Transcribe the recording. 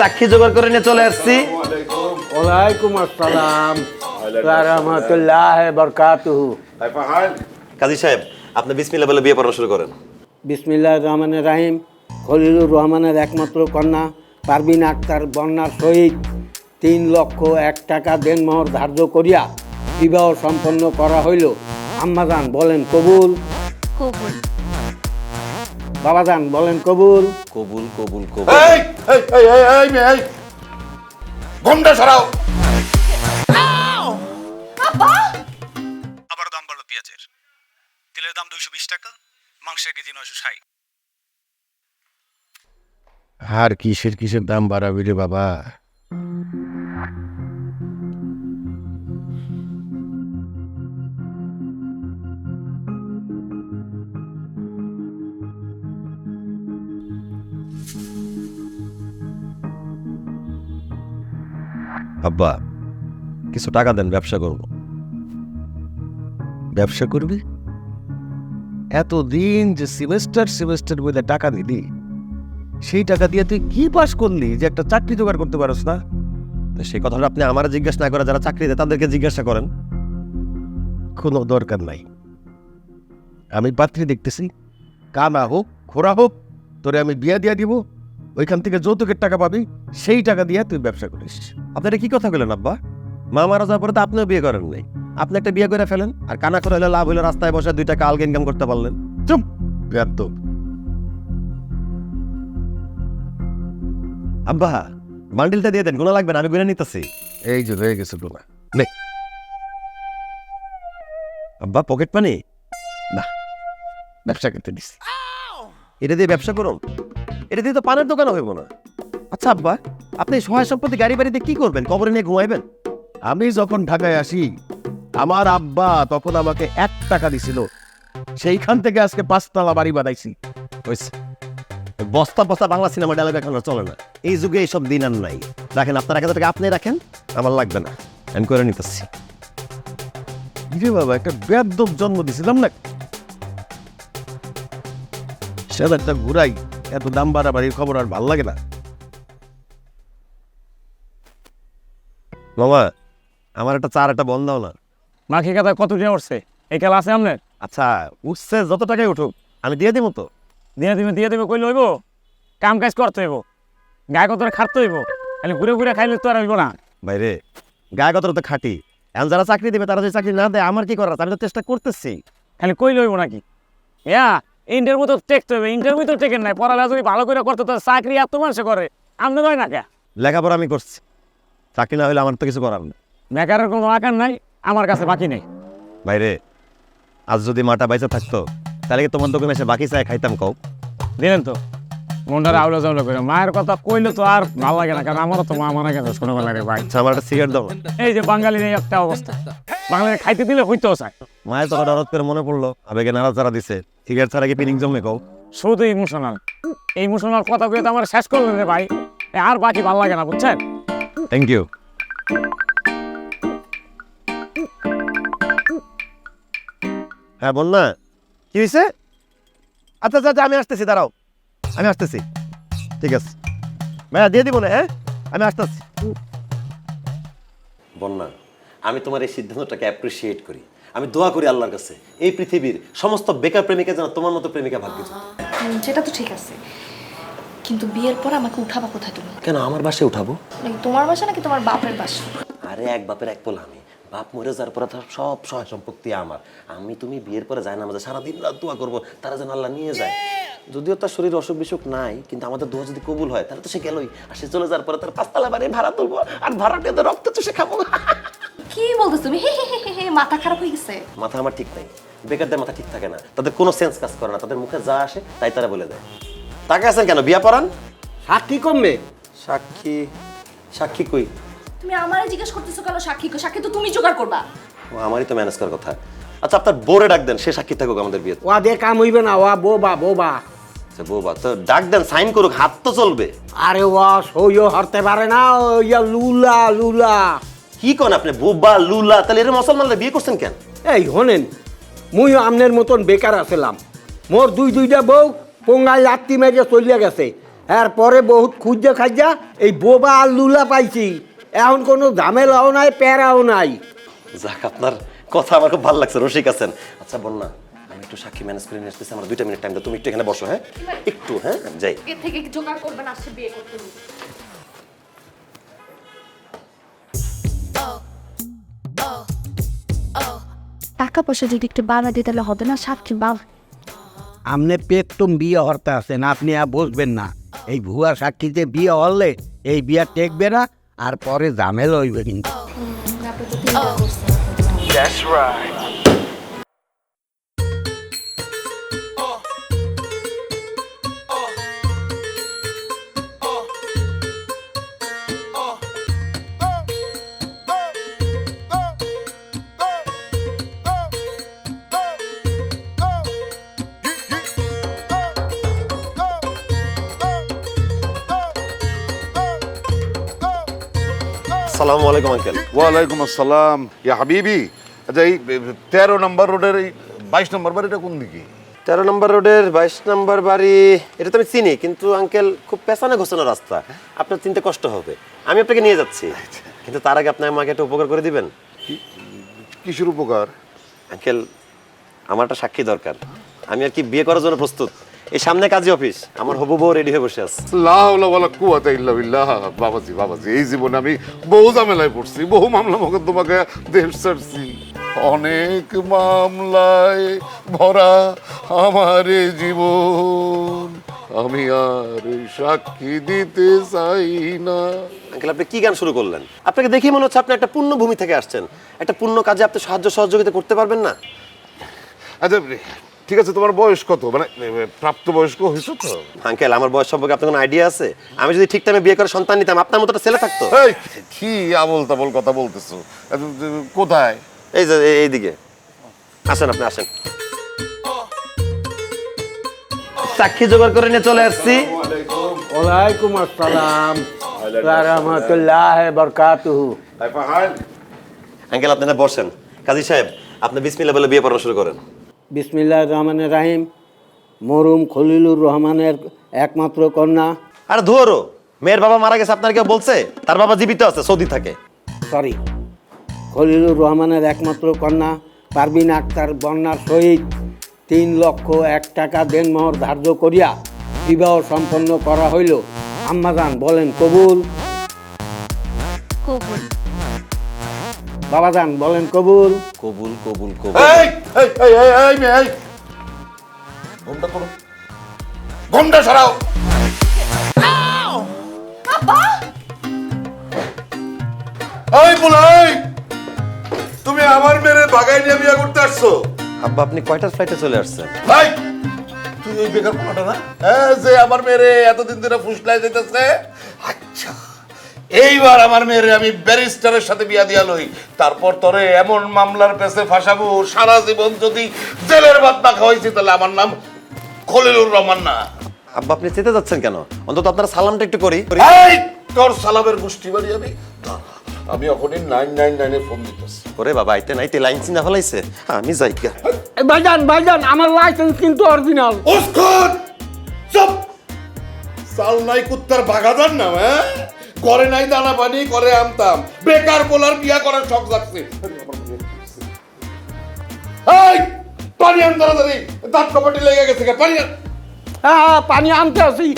সাক্ষী জোগাড় করে নিয়ে চলে আসছি। ওয়ালাইকুম আসসালাম। রহমতুল্লাহ বরকাতুহু। কাজী সাহেব আপনি বিসমিল্লা বলে বিয়ে পড়ানো শুরু করেন। বিসমিল্লাহ রহমানের রাহিম। খলিলুর রহমানের একমাত্র কন্যা পারবিন আক্তার বন্যার সহিত তিন লক্ষ এক টাকা দেনমোহর ধার্য করিয়া বিবাহ সম্পন্ন করা হইল। আম্মাজান বলেন কবুল। কবুল। বাবাজান বলেন কবুল। কবুল কবুল কবুল। এই এই এই এই এই মেয়ে এই। ঘণ্টা সরাও। আবার দাম বাড়লো পেঁয়াজের। তেলের দাম দুইশো বিশ টাকা মাংসের কেজি নয়শো ষাট। আর কিসের কিসের দাম বাড়াবি রে বাবা? আব্বা, কিছু টাকা দেন, ব্যবসা করব। ব্যবসা করবি? এতদিন যে সেমেস্টার সেমেস্টার বলে টাকা দিলি, সেই টাকা দিয়ে তুই কি পাস করলি যে একটা চাকরি জোগাড় করতে পারস না? সেই কথাটা আপনি আমার জিজ্ঞাসা না করে যারা চাকরি দেয়, তাদেরকে জিজ্ঞাসা করেন। কোনো দরকার নাই। আমি পাত্রী দেখতেছি। কানা হোক খোরা হোক, তোরে আমি বিয়া দিয়া দিব। ওইখান থেকে যৌতুকের টাকা পাবি, সেই টাকা দিয়ে তুই ব্যবসা করিস। আপনারা কি কথা বললেন আব্বা? মা মারা যাওয়ার পরে তো আপনিও বিয়ে করেন নাই। আপনি একটা বিয়ে করে ফেলেন, আর কানা করে হলে লাভ হইল রাস্তায় বসে দুই টাকা আলগা ইনকাম করতে পারলেন। চুপ ব্যর্থ আব্বা, বান্ডিলটা দিয়ে দেন গুণা লাগবে না, আমি গুনে নিতেছি। এই যে হয়ে গেছে তোমার নে। আব্বা পকেট মানি না, ব্যবসা করতে দিস এটা দিয়ে ব্যবসা করুন। এটা দিয়ে তো পানের দোকান হইব না। আচ্ছা আব্বা আপনি সহায় সম্পত্তি গাড়ি বাড়িতে কি করবেন? কবরে নিয়ে ঘুমাইবেন? আমি যখন ঢাকায় আসি আমার আব্বা তখন আমাকে এক টাকা দিছিল। সেইখান থেকে আজকে পাঁচতলা বাড়ি বানাইছি। হয়েছে বস্তা বস্তা বাংলা সিনেমা ডায়লগ এখন চলে না। এই যুগে এইসব দিন আর নাই। রাখেন আপনার এক হাজার টাকা আপনি রাখেন আমার লাগবে না। আমি করে নিতেছি। রে বাবা একটা বেদব জন্ম দিছিলাম না? সেদারটা ঘুরাই। এত দাম বাড়াবাড়ির খবর আর ভালো লাগে না। মামা আমার একটা চার একটা বন দাও না। মাখি কাতা কত দিয়ে উঠছে? এই খেলা আছে আপনার? আচ্ছা উঠছে যত টাকাই উঠুক আমি দিয়ে দিব তো। দিয়ে দিবে দিয়ে দিবে কইলে হইব কাম কাজ করতে হইব। গায়ে কত খাটতে হইব? খালি ঘুরে ঘুরে খাইলে তো আর হইব না। বাইরে গায়ে কত তো খাটি। এখন যারা চাকরি দেবে তারা যদি চাকরি না দেয় আমার কি করার? আমি তো চেষ্টা করতেছি। খালি কইলে হইব নাকি? ইয়া ইন্টার মতো টেকতে হবে ইন্টার মতো টেকেন নাই পড়ালেখা যদি ভালো করে করতে তো চাকরি এত মানুষে করে আপনি হয় না কে? লেখাপড়া আমি করছি চাকরি না হলে আমার তো কিছু করার নেই। মেকারের কোনো আকার নাই আমার কাছে বাকি নেই। বাইরে আজ যদি মাটা বাইসে থাকতো তাহলে কি তোমার দোকানে এসে বাকি চাই খাইতাম কও? দিলেন তো মনটা আউলা জাউলা করে মায়ের কথা কইলে তো আর ভালো লাগে না কারণ আমারও তো মা মারা গেছে ছোটবেলা রে ভাই। আচ্ছা আমার একটা সিগারেট দাও। এই যে বাঙালির এই একটা অবস্থা। বাঙালি খাইতে দিলে হইতেও চায় মায়ের তো হঠাৎ করে মনে পড়ল আবেগে নাড়া চারা দিছে। সিগারেট ছাড়া কি পিনিং জমে কও? শুধু ইমোশনাল। এই ইমোশনাল কথা কয়ে তো আমার শেষ করলেন রে ভাই। আর বাকি ভালো লাগে না বুঝছেন? থ্যাংক ইউ হ্যাঁ বল না কি হয়েছে আচ্ছা আচ্ছা আচ্ছা, আমি আসতেছি দাঁড়াও। আমি আসতেছি। ঠিক আছে। ভাইয়া দিয়ে দিব না হ্যাঁ? আমি আসতেছি। বন্যা আমি তোমার এই সিদ্ধান্তটাকে অ্যাপ্রিসিয়েট করি। আমি দোয়া করি আল্লাহর কাছে এই পৃথিবীর সমস্ত বেকার প্রেমিকা যেন তোমার মতো প্রেমিকা ভাগ্য সেটা তো ঠিক আছে। কিন্তু বিয়ের পর আমাকে উঠাবা কোথায় তুমি? কেন আমার বাসায় উঠাবো? নাকি তোমার বাসা নাকি তোমার বাপের বাসা? আরে এক বাপের এক পোলা আমি। বাপ মরে যাওয়ার পরে তার সব সহায় সম্পত্তি আমার। আমি তুমি বিয়ের পরে যায় না আমাদের সারাদিন রাত দোয়া করব তারা যেন আল্লাহ নিয়ে যায়। যদিও তার শরীর অসুখ বিসুখ নাই কিন্তু আমাদের দোয়া যদি কবুল হয় তাহলে তো সে গেলই। আর সে চলে যাওয়ার পরে তার পাঁচতলা বাড়ি ভাড়া তুলবো আর ভাড়া পেয়ে তো রক্ত চষে খাব। কি বলতেছ তুমি? হে হে হে হে হে মাথা খারাপ হয়ে গেছে। মাথা আমার ঠিক নাই। বেকারদের মাথা ঠিক থাকে না। তাদের কোনো সেন্স কাজ করে না। তাদের মুখে যা আসে তাই তারা বলে দেয়। তাকে আছেন কেন? বিয়া পড়ান? সাক্ষী কমবে সাক্ষী সাক্ষী কই? তুমি আমারে জিজ্ঞেস করতেছো কেন সাক্ষী? কই সাক্ষী তো তুমি জোগাড় করবা। ও আমারই তো ম্যানেজ করার কথা। আচ্ছা আপনার বোরে ডাক দেন সে সাক্ষী থাকুক আমাদের বিয়েতে। ওয়া দিয়ে কাম হইবে না। ওয়া বোবা বোবা আচ্ছা বৌবা তো ডাক দেন সাইন করুক হাত তো চলবে। আরে ওয়া সইও হরতে পারে না। ওইয়া লুলা লুলা। কি কোন আপনি বোবা লুলা তাহলে এর মুসলমানরা বিয়ে করছেন কেন? এই হনেন মুইও আমনের মতন বেকার আছিলাম। মোর দুই দুইটা বউ পোঙ্গায় লাত্তি মেরে চলিয়া গেছে। এরপরে বহুত খুঁজে খাজা এই বোবা আর লুলা পাইছি। এখন কোনো ঝামেলাও নাই প্যারাও নাই। যাক আপনার কথা আমার খুব ভালো লাগছে রসিক আছেন। আচ্ছা বন্যা আমি একটু সাক্ষী ম্যানেজ করে নিয়ে আসতেছি আমার দুইটা মিনিট টাইম দাও তুমি একটু এখানে বসো হ্যাঁ? একটু হ্যাঁ? যাই। এর থেকে জোগাড় করবেন আসছে বিয়ে করতে। টাকা পয়সা যদি একটু বাড়া দিই তাহলে হবে না সাক্ষী বাল? আপনি পেতুম বিয়ে হরতে আছেন আপনি আর বসবেন না। এই ভুয়া সাক্ষীতে বিয়ে হলে এই বিয়া টেকবে না আর পরে ঝামেলা হইবে কিন্তু। সালামু আলাইকুম আঙ্কেল। ওয়ালাইকুম আসসালাম। ইয়া হাবিবি আচ্ছা এই তেরো নম্বর রোডের এই বাইশ নম্বর বাড়িটা কোন দিকে? তেরো নম্বর রোডের বাইশ নম্বর বাড়ি এটা তো আমি চিনি কিন্তু আঙ্কেল খুব পেছানো ঘোষানো রাস্তা। আপনার চিনতে কষ্ট হবে। আমি আপনাকে নিয়ে যাচ্ছি। কিন্তু তার আগে আপনি আমাকে একটা উপকার করে দিবেন। কিসের উপকার? আঙ্কেল আমার একটা সাক্ষী দরকার। আমি আর কি বিয়ে করার জন্য প্রস্তুত? এই সামনে কাজী অফিস। আমার হবু বউ রেডি হয়ে বসে আছে। লা হাওলা ওয়ালা কুওয়াতা ইল্লা বিল্লাহ। বাবাজি বাবাজি এই জীবনে আমি বহু ঝামেলায় পড়ছি বহু মামলা মোকদ্দমাকে দেশ ছাড়ছি। অনেক মামলায় ভরা আমার জীবন আমি আর সাক্ষী দিতে চাই না। আঙ্কেল আপনি কি গান শুরু করলেন? আপনাকে দেখে মনে হচ্ছে আপনি একটা পূর্ণ ভূমি থেকে আসছেন। একটা পূর্ণ কাজে আপনি সাহায্য সহযোগিতা করতে পারবেন না। আচ্ছা ঠিক আছে তোমার বয়স কত? মানে প্রাপ্তবয়স্ক হয়েছো তো? আঙ্কেল আমার বয়স সম্পর্কে আপনার কোনো আইডিয়া আছে? আমি যদি ঠিক টাইমে বিয়ে করে সন্তান নিতাম আপনার মতো ছেলে থাকতো? এই কি আবল তাবল কথা বলতেছো? কোথায়? এই যে এইদিকে। আসেন আপনি আসেন। সাক্ষী জোগাড় করে নিয়ে চলে আসছি। ওয়ালাইকুম আসসালাম। রহমতুল্লাহ বরকাতুহু। আঙ্কেল আপনারা বসেন। কাজী সাহেব আপনি বিসমিল্লা বলে বিয়ে পড়ানো শুরু করেন। বিসমিল্লাহ রহমানের রাহিম। মরুম খলিলুর রহমানের একমাত্র কন্যা। আরে ধুয়ারো মেয়ের বাবা মারা গেছে আপনার কেউ বলছে? তার বাবা জীবিত আছে সৌদি থাকে। সরি খলিলুর রহমানের একমাত্র কন্যা পারবিন আক্তার বন্যার সহিত তিন লক্ষ এক টাকা দেনমোহর ধার্য করিয়া বিবাহ সম্পন্ন করা হইল। আম্মাজান বলেন কবুল কবুল। বাবাজান বলেন কবুল। কবুল কবুল কবুল। এই এই এই এই এই মেয়ে এই। ঘুমটা করো। ঘুমটা সরাও। এই বলাই তুমি আমার মেরে বাগাই নিয়ে বিয়ে করতে আসছো। আব্বা আপনি কয়টার ফ্লাইটে চলে আসছেন? ভাই তুই ওই বেকার পোলাটা না? হ্যাঁ যে আমার মেরে এতদিন ধরে ফুসলাই যেতেছে আচ্ছা এইবার আমার মেয়েরে আমি ব্যারিস্টারের সাথে বিয়া দিয়া লই। তারপর তোরে এমন মামলার পেছে ফাঁসাবো সারা জীবন যদি জেলের ভাত না খাওয়াইছি তাহলে আমার নাম খলিলুর রহমান না। আব্বা আপনি চেতে যাচ্ছেন কেন? অন্তত আপনার সালামটা একটু করি এই তোর সালামের গোষ্ঠী বাড়ি আমি আমি এখনই নাইন নাইন নাইনে ফোন দিতেছি। ওরে বাবা আইতে নাইতে লাইন চিনা ফেলাইছে। আমি যাই গা। ভাইজান ভাইজান আমার লাইসেন্স কিন্তু অরিজিনাল ওস্কর চুপ! সাল নাই কুত্তার বাগাদার না হ্যাঁ? করে নাই দানা পানি, করে আনতাম বেকার বলার বিয়া করার শখ লাগছে এই, পানি আন তাড়াতাড়ি। দাঁত কপাটি লেগে গেছে পানি আন। হ্যাঁ পানি আনতে আসি।